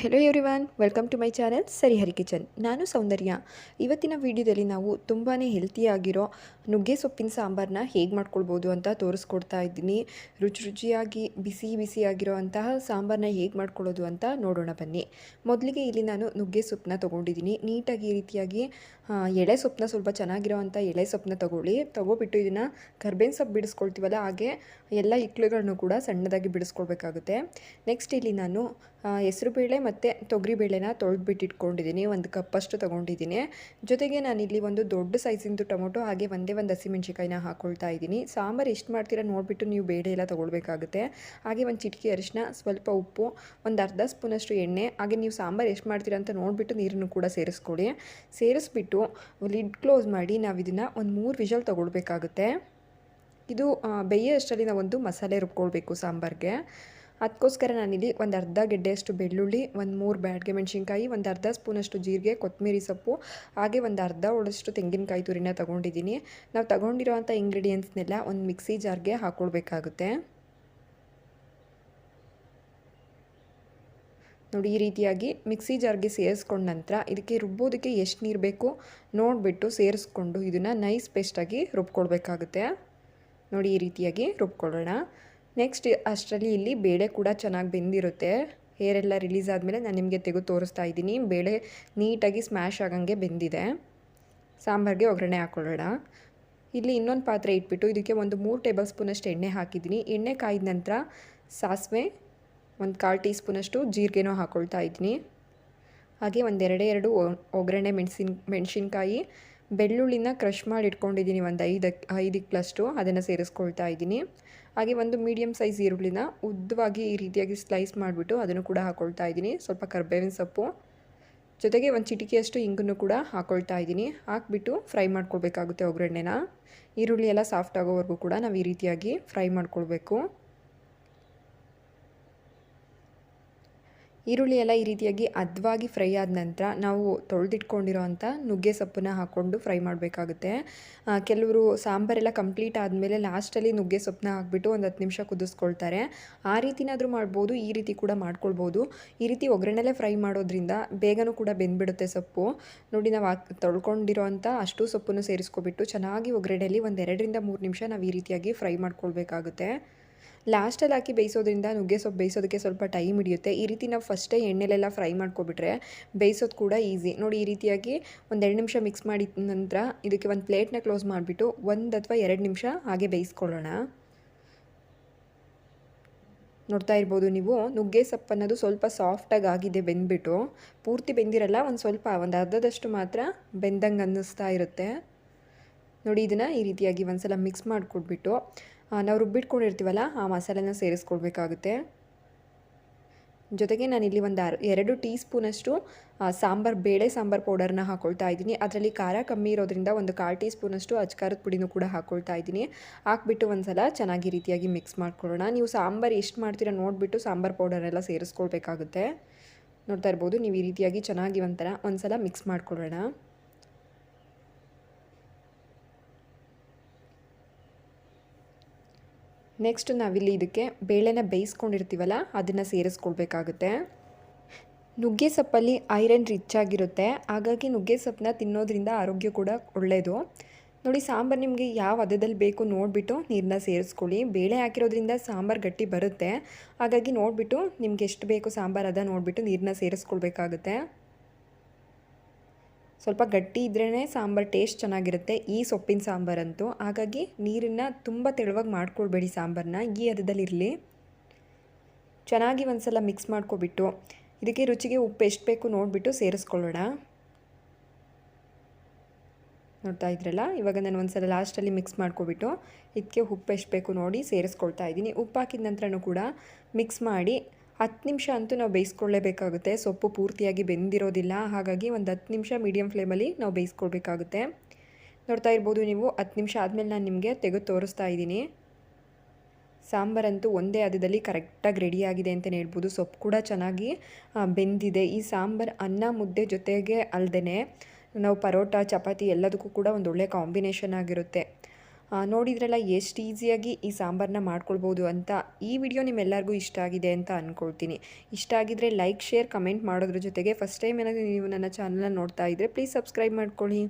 Hello everyone welcome to my channel ಸರಿಹರಿ kitchen ನಾನು ಸೌಂದರ್ಯ. ಇವತ್ತಿನ ವಿಡಿಯೋದಲ್ಲಿ ನಾವು ತುಂಬಾ ಹೆಲ್ತಿಯಾಗಿರೋ ನುಗ್ಗೆ ಸೊಪ್ಪಿನ ಸಾಂಬಾರನ್ನ ಹೇಗೆ ಮಾಡ್ಕೊಳ್ಬೋದು ಅಂತ ತೋರಿಸ್ಕೊಡ್ತಾ ಇದ್ದೀನಿ. ರುಚಿ ರುಚಿಯಾಗಿ, ಬಿಸಿ ಬಿಸಿಯಾಗಿರೋ ಅಂತಹ ಸಾಂಬಾರನ್ನ ಹೇಗೆ ಮಾಡ್ಕೊಳ್ಳೋದು ಅಂತ ನೋಡೋಣ ಬನ್ನಿ. ಮೊದಲಿಗೆ ಇಲ್ಲಿ ನಾನು ನುಗ್ಗೆ ಸೊಪ್ಪನ್ನ ತೊಗೊಂಡಿದ್ದೀನಿ. ನೀಟಾಗಿ ಈ ರೀತಿಯಾಗಿ ಎಳೆ ಸೊಪ್ಪನ್ನ ಸ್ವಲ್ಪ ಚೆನ್ನಾಗಿರೋ ಅಂಥ ಎಳೆ ಸೊಪ್ಪನ್ನ ತೊಗೊಳ್ಳಿ. ತಗೋಬಿಟ್ಟು ಇದನ್ನು ಕರ್ಬೇವಿನ ಸೊಪ್ಪು ಬಿಡಿಸ್ಕೊಳ್ತೀವಲ್ಲ, ಹಾಗೆ ಎಲ್ಲ ಇಕ್ಳುಗಳನ್ನು ಕೂಡ ಸಣ್ಣದಾಗಿ ಬಿಡಿಸ್ಕೊಳ್ಬೇಕಾಗುತ್ತೆ. ನೆಕ್ಸ್ಟ್ ಇಲ್ಲಿ ನಾನು ಹೆಸರುಬೇಳೆ ಮತ್ತು ತೊಗರಿಬೇಳೆನ ತೊಳೆದ್ಬಿಟ್ಟು ಇಟ್ಕೊಂಡಿದ್ದೀನಿ ಒಂದು ಕಪ್ಪಷ್ಟು ತೊಗೊಂಡಿದ್ದೀನಿ. ಜೊತೆಗೆ ನಾನಿಲ್ಲಿ ಒಂದು ದೊಡ್ಡ ಸೈಜಿಂದು ಟೊಮೊಟೊ, ಹಾಗೆ ಒಂದೇ ಒಂದು ಹಸಿಮೆಣ್ಸಿಕಾಯಿನ ಹಾಕ್ಕೊಳ್ತಾ ಇದ್ದೀನಿ. ಸಾಂಬಾರು ಎಷ್ಟು ಮಾಡ್ತೀರಾ ನೋಡಿಬಿಟ್ಟು ನೀವು ಬೇಳೆ ಎಲ್ಲ ತೊಗೊಳ್ಬೇಕಾಗುತ್ತೆ. ಹಾಗೆ ಒಂದು ಚಿಟಿಕೆ ಅರಿಶಿನ ಸ್ವಲ್ಪ ಉಪ್ಪು, ಒಂದು ಅರ್ಧ ಸ್ಪೂನಷ್ಟು ಎಣ್ಣೆ, ಹಾಗೆ ನೀವು ಸಾಂಬಾರು ಎಷ್ಟು ಮಾಡ್ತೀರಾ ಅಂತ ನೋಡಿಬಿಟ್ಟು ನೀರನ್ನು ಕೂಡ ಸೇರಿಸ್ಕೊಳ್ಳಿ. ಸೇರಿಸ್ಬಿಟ್ಟು ಲಿಡ್ ಕ್ಲೋಸ್ ಮಾಡಿ ನಾವು ಇದನ್ನು ಒಂದು ಮೂರು ವಿಷಲ್ ತೊಗೊಳ್ಬೇಕಾಗುತ್ತೆ. ಇದು ಬೇಯೋ ಅಷ್ಟರಲ್ಲಿ ನಾವೊಂದು ಮಸಾಲೆ ರುಬ್ಕೊಳ್ಬೇಕು ಸಾಂಬಾರಿಗೆ. ಅದಕ್ಕೋಸ್ಕರ ನಾನಿಲ್ಲಿ ಒಂದು ಅರ್ಧ ಗೆಡ್ಡೆಯಷ್ಟು ಬೆಳ್ಳುಳ್ಳಿ, ಒಂದು ಮೂರು ಬ್ಯಾಡ್ಗೆ ಮೆಣಸಿನ್ಕಾಯಿ, ಒಂದು ಅರ್ಧ ಸ್ಪೂನಷ್ಟು ಜೀರಿಗೆ ಕೊತ್ತಂಬರಿ ಸೊಪ್ಪು, ಹಾಗೆ ಒಂದು ಅರ್ಧ ಒಳಷ್ಟು ತೆಂಗಿನಕಾಯಿ ತುರಿನ ತೊಗೊಂಡಿದ್ದೀನಿ. ನಾವು ತೊಗೊಂಡಿರೋವಂಥ ಇಂಗ್ರೀಡಿಯೆಂಟ್ಸ್ನೆಲ್ಲ ಒಂದು ಮಿಕ್ಸಿ ಜಾರ್ಗೆ ಹಾಕ್ಕೊಳ್ಬೇಕಾಗುತ್ತೆ ನೋಡಿ, ಈ ರೀತಿಯಾಗಿ ಮಿಕ್ಸಿ ಜಾರ್ಗೆ ಸೇರಿಸ್ಕೊಂಡ ನಂತರ ಇದಕ್ಕೆ ರುಬ್ಬೋದಕ್ಕೆ ಎಷ್ಟು ನೀರು ಬೇಕು ನೋಡಿಬಿಟ್ಟು ಸೇರಿಸ್ಕೊಂಡು ಇದನ್ನು ನೈಸ್ ಪೇಸ್ಟಾಗಿ ರುಬ್ಕೊಳ್ಬೇಕಾಗುತ್ತೆ. ನೋಡಿ, ಈ ರೀತಿಯಾಗಿ ರುಬ್ಕೊಳ್ಳೋಣ. ನೆಕ್ಸ್ಟ್ ಅಷ್ಟರಲ್ಲಿ ಇಲ್ಲಿ ಬೇಳೆ ಕೂಡ ಚೆನ್ನಾಗಿ ಬೆಂದಿರುತ್ತೆ. ಹೇರೆಲ್ಲ ರಿಲೀಸ್ ಆದಮೇಲೆ ನಾನು ನಿಮಗೆ ತೆಗೆದು ತೋರಿಸ್ತಾ ಇದ್ದೀನಿ. ಬೇಳೆ ನೀಟಾಗಿ ಸ್ಮ್ಯಾಶ್ ಆಗಂಗೆ ಬೆಂದಿದೆ. ಸಾಂಬಾರಿಗೆ ಒಗ್ಗರಣೆ ಹಾಕ್ಕೊಳ್ಳೋಣ ಇಲ್ಲಿ ಇನ್ನೊಂದು ಪಾತ್ರೆ ಇಟ್ಬಿಟ್ಟು ಇದಕ್ಕೆ ಒಂದು ಮೂರು ಟೇಬಲ್ ಸ್ಪೂನಷ್ಟು ಎಣ್ಣೆ ಹಾಕಿದ್ದೀನಿ. ಎಣ್ಣೆ ಕಾಯಿದ ನಂತರ ಸಾಸಿವೆ ಒಂದು ಕಾಲು ಟೀ ಸ್ಪೂನಷ್ಟು ಜೀರಿಗೆನೂ ಹಾಕ್ಕೊಳ್ತಾ ಇದ್ದೀನಿ. ಹಾಗೆ ಒಂದೆರಡೇ ಎರಡು ಒಗ್ಗರಣೆ ಮೆಣಸಿನ, ಮೆಣಸಿನ್ಕಾಯಿ ಬೆಳ್ಳುಳ್ಳಿನ ಕ್ರಷ್ ಮಾಡಿ ಇಟ್ಕೊಂಡಿದ್ದೀನಿ ಒಂದು ಐದಕ್ಕೆ ಐದು ಪ್ಲಸ್ಟು ಅದನ್ನು ಸೇರಿಸ್ಕೊಳ್ತಾ ಇದ್ದೀನಿ. ಹಾಗೆ ಒಂದು ಮೀಡಿಯಮ್ ಸೈಜ್ ಈರುಳ್ಳಿನ ಉದ್ದವಾಗಿ ಈ ರೀತಿಯಾಗಿ ಸ್ಲೈಸ್ ಮಾಡಿಬಿಟ್ಟು ಅದನ್ನು ಕೂಡ ಹಾಕೊಳ್ತಾ ಇದ್ದೀನಿ. ಸ್ವಲ್ಪ ಕರ್ಬೇವಿನ ಸೊಪ್ಪು. ಜೊತೆಗೆ ಒಂದು ಚಿಟಿಕೆಯಷ್ಟು ಇಂಗನ್ನು ಕೂಡ ಹಾಕ್ಕೊಳ್ತಾ ಇದ್ದೀನಿ. ಹಾಕ್ಬಿಟ್ಟು ಫ್ರೈ ಮಾಡ್ಕೊಳ್ಬೇಕಾಗುತ್ತೆ ಒಗ್ಗರಣೆನ. ಈರುಳ್ಳಿ ಎಲ್ಲ ಸಾಫ್ಟ್ ಆಗೋವರೆಗೂ ಕೂಡ ನಾವು ಈ ರೀತಿಯಾಗಿ ಫ್ರೈ ಮಾಡ್ಕೊಳ್ಬೇಕು. ಈರುಳ್ಳಿ ಎಲ್ಲ ಈ ರೀತಿಯಾಗಿ ಅದ್ವಾಗಿ ಫ್ರೈ ಆದ ನಂತರ ನಾವು ತೊಳೆದಿಟ್ಕೊಂಡಿರೋ ಅಂಥ ನುಗ್ಗೆ ಸೊಪ್ಪನ್ನ ಹಾಕ್ಕೊಂಡು ಫ್ರೈ ಮಾಡಬೇಕಾಗುತ್ತೆ. ಕೆಲವರು ಸಾಂಬಾರೆಲ್ಲ ಕಂಪ್ಲೀಟ್ ಆದಮೇಲೆ ಲಾಸ್ಟಲ್ಲಿ ನುಗ್ಗೆ ಸೊಪ್ಪನ್ನ ಹಾಕ್ಬಿಟ್ಟು ಒಂದು ಹತ್ತು ನಿಮಿಷ ಕುದಿಸ್ಕೊಳ್ತಾರೆ. ಆ ರೀತಿನಾದರೂ ಮಾಡ್ಬೋದು, ಈ ರೀತಿ ಕೂಡ ಮಾಡ್ಕೊಳ್ಬೋದು. ಈ ರೀತಿ ಒಗ್ಗರಣೆಲೆ ಫ್ರೈ ಮಾಡೋದ್ರಿಂದ ಬೇಗನೂ ಕೂಡ ಬೆಂದ್ಬಿಡುತ್ತೆ ಸೊಪ್ಪು. ನೋಡಿ, ನಾವು ತೊಳ್ಕೊಂಡಿರೋವಂಥ ಅಷ್ಟು ಸೊಪ್ಪನ್ನು ಸೇರಿಸ್ಕೊಬಿಟ್ಟು ಚೆನ್ನಾಗಿ ಒಗ್ಗರಣೆಯಲ್ಲಿ ಒಂದು ಎರಡರಿಂದ ಮೂರು ನಿಮಿಷ ನಾವು ಈ ರೀತಿಯಾಗಿ ಫ್ರೈ ಮಾಡ್ಕೊಳ್ಬೇಕಾಗುತ್ತೆ. ಲಾಸ್ಟಲ್ಲಿ ಹಾಕಿ ಬೇಯಿಸೋದ್ರಿಂದ ನುಗ್ಗೆ ಸೊಪ್ಪು ಬೇಯಿಸೋದಕ್ಕೆ ಸ್ವಲ್ಪ ಟೈಮ್ ಹಿಡಿಯುತ್ತೆ. ಈ ರೀತಿ ನಾವು ಫಸ್ಟೇ ಎಣ್ಣೆಲೆಲ್ಲ ಫ್ರೈ ಮಾಡ್ಕೊಬಿಟ್ರೆ ಬೇಯಿಸೋದು ಕೂಡ ಈಸಿ. ನೋಡಿ, ಈ ರೀತಿಯಾಗಿ ಒಂದು ಎರಡು ನಿಮಿಷ ಮಿಕ್ಸ್ ಮಾಡಿದ ನಂತರ ಇದಕ್ಕೆ ಒಂದು ಪ್ಲೇಟ್ನ ಕ್ಲೋಸ್ ಮಾಡಿಬಿಟ್ಟು ಒಂದು ಅಥವಾ ಎರಡು ನಿಮಿಷ ಹಾಗೆ ಬೇಯಿಸ್ಕೊಳ್ಳೋಣ. ನೋಡ್ತಾ ಇರ್ಬೋದು ನೀವು, ನುಗ್ಗೆ ಸೊಪ್ಪು ಅನ್ನೋದು ಸ್ವಲ್ಪ ಸಾಫ್ಟಾಗಿ ಆಗಿದೆ ಬೆಂದ್ಬಿಟ್ಟು. ಪೂರ್ತಿ ಬೆಂದಿರಲ್ಲ, ಒಂದು ಸ್ವಲ್ಪ, ಒಂದು ಅರ್ಧದಷ್ಟು ಮಾತ್ರ ಬೆಂದಂಗೆ ಅನ್ನಿಸ್ತಾ ಇರುತ್ತೆ. ನೋಡಿ, ಇದನ್ನು ಈ ರೀತಿಯಾಗಿ ಒಂದು ಸಲ ಮಿಕ್ಸ್ ಮಾಡಿಕೊಟ್ಬಿಟ್ಟು ನಾವು ರುಬ್ಬಿಟ್ಕೊಂಡಿರ್ತೀವಲ್ಲ ಆ ಮಸಾಲೆನ ಸೇರಿಸ್ಕೊಳ್ಬೇಕಾಗುತ್ತೆ ಜೊತೆಗೆ ನಾನು ಇಲ್ಲಿ ಒಂದು ಎರಡು ಟೀ ಸ್ಪೂನಷ್ಟು ಸಾಂಬಾರು, ಬೇಳೆ ಸಾಂಬಾರು ಪೌಡರ್ನ ಹಾಕ್ಕೊಳ್ತಾ ಇದ್ದೀನಿ. ಅದರಲ್ಲಿ ಖಾರ ಕಮ್ಮಿ ಇರೋದ್ರಿಂದ ಒಂದು ಕಾಲು ಟೀ ಸ್ಪೂನಷ್ಟು ಅಚ್ಕಾರದ ಪುಡಿನೂ ಕೂಡ ಹಾಕ್ಕೊಳ್ತಾ ಇದ್ದೀನಿ. ಹಾಕ್ಬಿಟ್ಟು ಒಂದು ಸಲ ಚೆನ್ನಾಗಿ ರೀತಿಯಾಗಿ ಮಿಕ್ಸ್ ಮಾಡ್ಕೊಳ್ಳೋಣ. ನೀವು ಸಾಂಬಾರು ಎಷ್ಟು ಮಾಡ್ತೀರಾ ನೋಡಿಬಿಟ್ಟು ಸಾಂಬಾರು ಪೌಡರೆಲ್ಲ ಸೇರಿಸ್ಕೊಳ್ಬೇಕಾಗುತ್ತೆ. ನೋಡ್ತಾ ಇರ್ಬೋದು, ನೀವು ಈ ರೀತಿಯಾಗಿ ಚೆನ್ನಾಗಿ ಒಂಥರ ಒಂದು ಸಲ ಮಿಕ್ಸ್ ಮಾಡ್ಕೊಳ್ಳೋಣ. ನೆಕ್ಸ್ಟ್ ನಾವಿಲ್ಲಿ ಇದಕ್ಕೆ ಬೇಳೆನ ಬೇಯಿಸ್ಕೊಂಡಿರ್ತೀವಲ್ಲ, ಅದನ್ನು ಸೇರಿಸ್ಕೊಳ್ಬೇಕಾಗುತ್ತೆ. ನುಗ್ಗೆ ಸೊಪ್ಪಲ್ಲಿ ಐರನ್ ರಿಚ್ ಆಗಿರುತ್ತೆ. ಹಾಗಾಗಿ ನುಗ್ಗೆ ಸೊಪ್ಪನ್ನ ತಿನ್ನೋದ್ರಿಂದ ಆರೋಗ್ಯ ಕೂಡ ಒಳ್ಳೆಯದು ನೋಡಿ, ಸಾಂಬಾರು ನಿಮಗೆ ಯಾವ ಹದದಲ್ಲಿ ಬೇಕು ನೋಡಿಬಿಟ್ಟು ನೀರನ್ನ ಸೇರಿಸ್ಕೊಳ್ಳಿ. ಬೇಳೆ ಹಾಕಿರೋದ್ರಿಂದ ಸಾಂಬಾರು ಗಟ್ಟಿ ಬರುತ್ತೆ. ಹಾಗಾಗಿ ನೋಡಿಬಿಟ್ಟು ನಿಮ್ಗೆ ಎಷ್ಟು ಬೇಕು ಸಾಂಬಾರು ಅದ ನೋಡಿಬಿಟ್ಟು ನೀರನ್ನ ಸೇರಿಸ್ಕೊಳ್ಬೇಕಾಗುತ್ತೆ. ಸ್ವಲ್ಪ ಗಟ್ಟಿ ಇದ್ರೇ ಸಾಂಬಾರು ಟೇಸ್ಟ್ ಚೆನ್ನಾಗಿರುತ್ತೆ. ಈ ಸೊಪ್ಪಿನ ಸಾಂಬಾರಂತೂ. ಹಾಗಾಗಿ ನೀರನ್ನು ತುಂಬ ತೆಳುವಾಗಿ ಮಾಡ್ಕೊಳ್ಬೇಡಿ ಸಾಂಬಾರನ್ನ ಈ ಹದದಲ್ಲಿರಲಿ. ಚೆನ್ನಾಗಿ ಒಂದು ಸಲ ಮಿಕ್ಸ್ ಮಾಡ್ಕೊಬಿಟ್ಟು, ಇದಕ್ಕೆ ರುಚಿಗೆ ಉಪ್ಪು ಎಷ್ಟು ಬೇಕು ನೋಡಿಬಿಟ್ಟು ಸೇರಿಸ್ಕೊಳ್ಳೋಣ. ನೋಡ್ತಾ ಇದ್ರಲ್ಲ? ಇವಾಗ ನಾನು ಒಂದು ಸಲ ಲಾಸ್ಟಲ್ಲಿ ಮಿಕ್ಸ್ ಮಾಡ್ಕೊಬಿಟ್ಟು, ಇದಕ್ಕೆ ಉಪ್ಪು ಎಷ್ಟು ಬೇಕು ನೋಡಿ ಸೇರಿಸ್ಕೊಳ್ತಾ ಇದ್ದೀನಿ. ಉಪ್ಪು ಹಾಕಿದ ನಂತರನೂ ಕೂಡ ಮಿಕ್ಸ್ ಮಾಡಿ ಹತ್ತು ನಿಮಿಷ ಅಂತೂ ನಾವು ಬೇಯಿಸ್ಕೊಳ್ಳೇಬೇಕಾಗುತ್ತೆ. ಸೊಪ್ಪು ಪೂರ್ತಿಯಾಗಿ ಬೆಂದಿರೋದಿಲ್ಲ. ಹಾಗಾಗಿ ಒಂದು ಹತ್ತು ನಿಮಿಷ ಮೀಡಿಯಮ್ ಫ್ಲೇಮಲ್ಲಿ ನಾವು ಬೇಯಿಸ್ಕೊಳ್ಬೇಕಾಗುತ್ತೆ. ನೋಡ್ತಾ ಇರ್ಬೋದು ನೀವು, ಹತ್ತು ನಿಮಿಷ ಆದಮೇಲೆ ನಾನು ನಿಮಗೆ ತೆಗೆದು ತೋರಿಸ್ತಾ ಇದ್ದೀನಿ. ಸಾಂಬಾರಂತೂ ಒಂದೇ ಹದದಲ್ಲಿ ಕರೆಕ್ಟಾಗಿ ರೆಡಿಯಾಗಿದೆ ಅಂತಲೇ ಹೇಳ್ಬೋದು. ಸೊಪ್ಪು ಕೂಡ ಚೆನ್ನಾಗಿ ಬೆಂದಿದೆ. ಈ ಸಾಂಬಾರು ಅನ್ನ ಮುದ್ದೆ ಜೊತೆಗೆ ಅಲ್ಲದೆ ನಾವು ಪರೋಟ, ಚಪಾತಿ ಎಲ್ಲದಕ್ಕೂ ಕೂಡ ಒಂದು ಒಳ್ಳೆಯ ಕಾಂಬಿನೇಷನ್ ಆಗಿರುತ್ತೆ. ನೋಡಿದ್ರಲ್ಲ, ಎಷ್ಟು ಈಸಿಯಾಗಿ ಈ ಸಾಂಬಾರನ್ನ ಮಾಡ್ಕೊಳ್ಬೋದು ಅಂತ ಈ ವಿಡಿಯೋ ನಿಮ್ಮೆಲ್ಲರಿಗೂ ಇಷ್ಟ ಆಗಿದೆ ಅಂತ ಅಂದ್ಕೊಳ್ತೀನಿ ಇಷ್ಟ ಆಗಿದ್ರೆ ಲೈಕ್, ಶೇರ್, ಕಮೆಂಟ್ ಮಾಡೋದ್ರ ಜೊತೆಗೆ ಫಸ್ಟ್ ಟೈಮ್ ಏನಾದರೂ ನೀವು ನನ್ನ ಚಾನಲ್ನ ನೋಡ್ತಾ ಇದ್ದರೆ ಪ್ಲೀಸ್ ಸಬ್ಸ್ಕ್ರೈಬ್ ಮಾಡ್ಕೊಳ್ಳಿ.